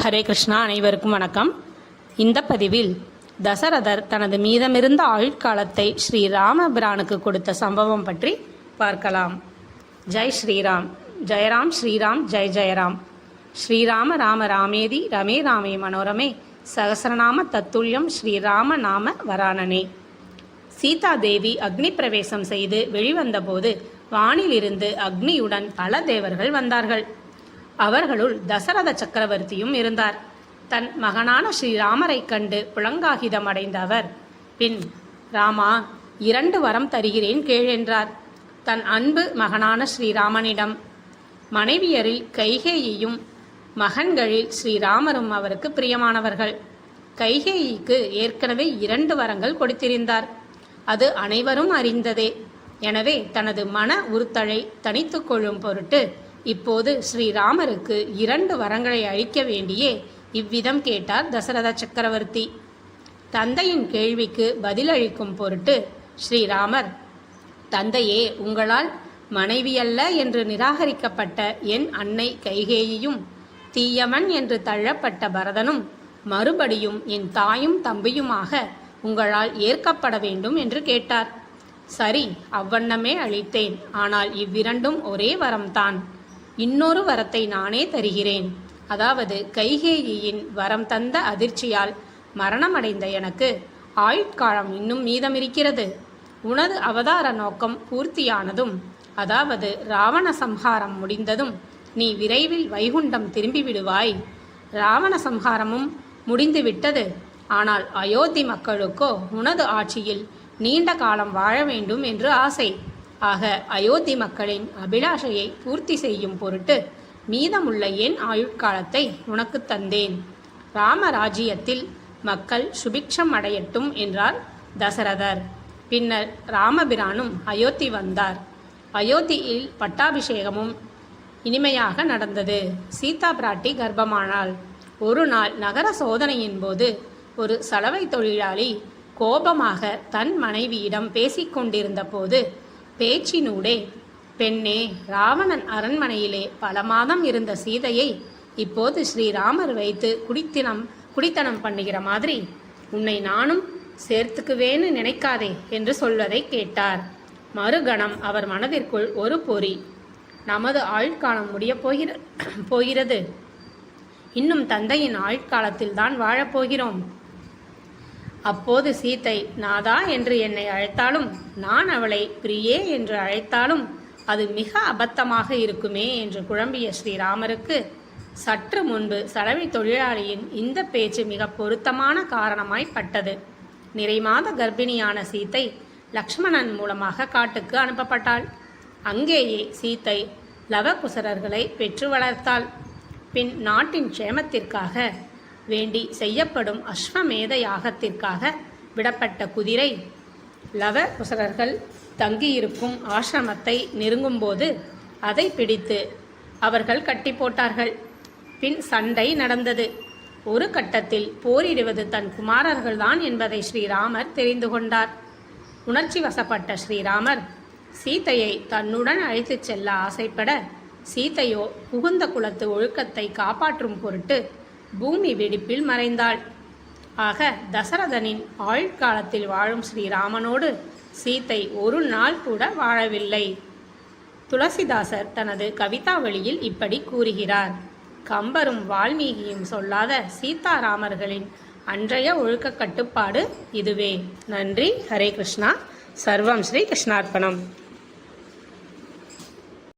ஹரே கிருஷ்ணா அனைவருக்கும் வணக்கம். இந்த பதிவில் தசரதர் தனது மீதமிருந்த ஆயுட்காலத்தை ஸ்ரீ ராமபிரானுக்கு கொடுத்த சம்பவம் பற்றி பார்க்கலாம். ஜெய் ஸ்ரீராம் ஜெயராம் ஸ்ரீராம் ஜெய் ஜெயராம் ஸ்ரீராம ராம ராமேதி ரமே ராமே மனோரமே சகசரநாம தத்துல்யம் ஸ்ரீராம நாம வரானனே. சீதா தேவி அக்னி பிரவேசம் செய்து வெளிவந்தபோது வானிலிருந்து அக்னியுடன் பல தேவர்கள் வந்தார்கள். அவர்களுள் தசரத சக்கரவர்த்தியும் இருந்தார். தன் மகனான ஸ்ரீராமரைக் கண்டு புலங்காகிதம் அடைந்த அவர் பின் ராமா இரண்டு வரம் தருகிறேன் கேழென்றார் தன் அன்பு மகனான ஸ்ரீராமனிடம் மனைவியரில் கைகேயியும் மகன்களில் ஸ்ரீராமரும் அவருக்கு பிரியமானவர்கள். கைகேயிக்கு ஏற்கனவே இரண்டு வரங்கள் கொடுத்திருந்தார். அது அனைவரும் அறிந்ததே. எனவே தனது மன உறுத்தலை தனித்து கொள்ளும் பொருட்டு இப்போது ஸ்ரீராமருக்கு இரண்டு வரங்களை அளிக்க வேண்டியே இவ்விதம் கேட்டார் தசரத சக்கரவர்த்தி. தந்தையின் கேள்விக்கு பதிலளிக்கும் பொருட்டு ஸ்ரீராமர் தந்தையே உங்களால் மனைவியல்ல என்று நிராகரிக்கப்பட்ட என் அன்னை கைகேயியும் தீயவன் என்று தள்ளப்பட்ட பரதனும் மறுபடியும் என் தாயும் தம்பியுமாக உங்களால் ஏற்கப்பட வேண்டும் என்று கேட்டார். சரி அவ்வண்ணமே அளித்தேன். ஆனால் இவ்விரண்டும் ஒரே வரம்தான். இன்னொரு வரத்தை நானே தருகிறேன். அதாவது கைகேயியின் வரம் தந்த அதிர்ச்சியால் மரணமடைந்த எனக்கு ஆயுட்காலம் இன்னும் மீதமிருக்கிறது. உனது அவதார நோக்கம் பூர்த்தியானதும் அதாவது ராவண சம்ஹாரம் முடிந்ததும் நீ விரைவில் வைகுண்டம் திரும்பி விடுவாய் ராவண சம்ஹாரமும் முடிந்துவிட்டது. ஆனால் அயோத்தி மக்களுக்கோ உனது ஆட்சியில் நீண்ட காலம் வாழ வேண்டும் என்று ஆசை. ஆக அயோத்தி மக்களின் அபிலாஷையை பூர்த்தி செய்யும் பொருட்டு மீதமுள்ள என் ஆயுட்காலத்தை உனக்கு தந்தேன். ராமராஜ்யத்தில் மக்கள் சுபிக்ஷம் அடையட்டும் என்றார் தசரதர். பின்னர் ராமபிரானும் அயோத்தி வந்தார். அயோத்தியில் பட்டாபிஷேகமும் இனிமையாக நடந்தது. சீதா பிராட்டி கர்ப்பமானாள். ஒரு நாள் நகர சோதனையின் போது ஒரு சலவை தொழிலாளி கோபமாக தன் மனைவியிடம் பேசிக்கொண்டிருந்த போது பேச்சினூடே. பெண்ணே ராவணன் அரண்மனையிலே பல மாதம் இருந்த சீதையை இப்போது ஸ்ரீராமர் வைத்து குடித்தினம் குடித்தனம் பண்ணுகிற மாதிரி உன்னை நானும் சேர்த்துக்குவேன்னு நினைக்காதே என்று சொல்வதை கேட்டார். மறுகணம் அவர் மனதிற்குள் ஒரு பொறி நமது ஆயுட்காலம் முடியப் போகிற போகிறது. இன்னும் தந்தையின் ஆயுட்காலத்தில் தான் வாழப்போகிறோம் அப்போது சீத்தை நாதா என்று என்னை அழைத்தாலும் நான் அவளை பிரியே என்று அழைத்தாலும் அது மிக அபத்தமாக இருக்குமே என்று குழம்பிய ஸ்ரீராமருக்கு சற்று முன்பு சலவை தொழிலாளியின் இந்த பேச்சு மிக பொருத்தமான காரணமாய் பட்டது. நிறைமாத கர்ப்பிணியான சீத்தை லக்ஷ்மணன் மூலமாக காட்டுக்கு அனுப்பப்பட்டாள். அங்கேயே சீத்தை லவகுசரர்களை பெற்று வளர்த்தாள். பின் நாட்டின் க்ஷேமத்திற்காக வேண்டி செய்யப்படும் அஸ்வமேத யாகத்திற்காக விடப்பட்ட குதிரை. லவ குசரர்கள் தங்கியிருக்கும் ஆசிரமத்தை நெருங்கும்போது அதை பிடித்து அவர்கள் கட்டி போட்டார்கள். பின் சண்டை நடந்தது. ஒரு கட்டத்தில் போரிடுவது தன் குமாரர்கள்தான் என்பதை ஸ்ரீராமர் தெரிந்து கொண்டார். உணர்ச்சி வசப்பட்ட ஸ்ரீராமர் சீதையை தன்னுடன் அழைத்துச் செல்ல ஆசைப்பட சீதையோ புகுந்த குலத்து ஒழுக்கத்தை காப்பாற்றும் பொருட்டு பூமி வெடிப்பில் மறைந்தாள். ஆக தசரதனின் ஆயுட்காலத்தில் வாழும் ஸ்ரீராமனோடு சீத்தை ஒரு நாள் கூட வாழவில்லை. துளசிதாசர் தனது கவிதாவளியில் இப்படி கூறுகிறார். கம்பரும் வால்மீகியும் சொல்லாத சீதாராமர்களின் அன்றைய ஒழுக்க கட்டுப்பாடு இதுவே. நன்றி. ஹரே கிருஷ்ணா. சர்வம் ஸ்ரீ கிருஷ்ணார்ப்பணம்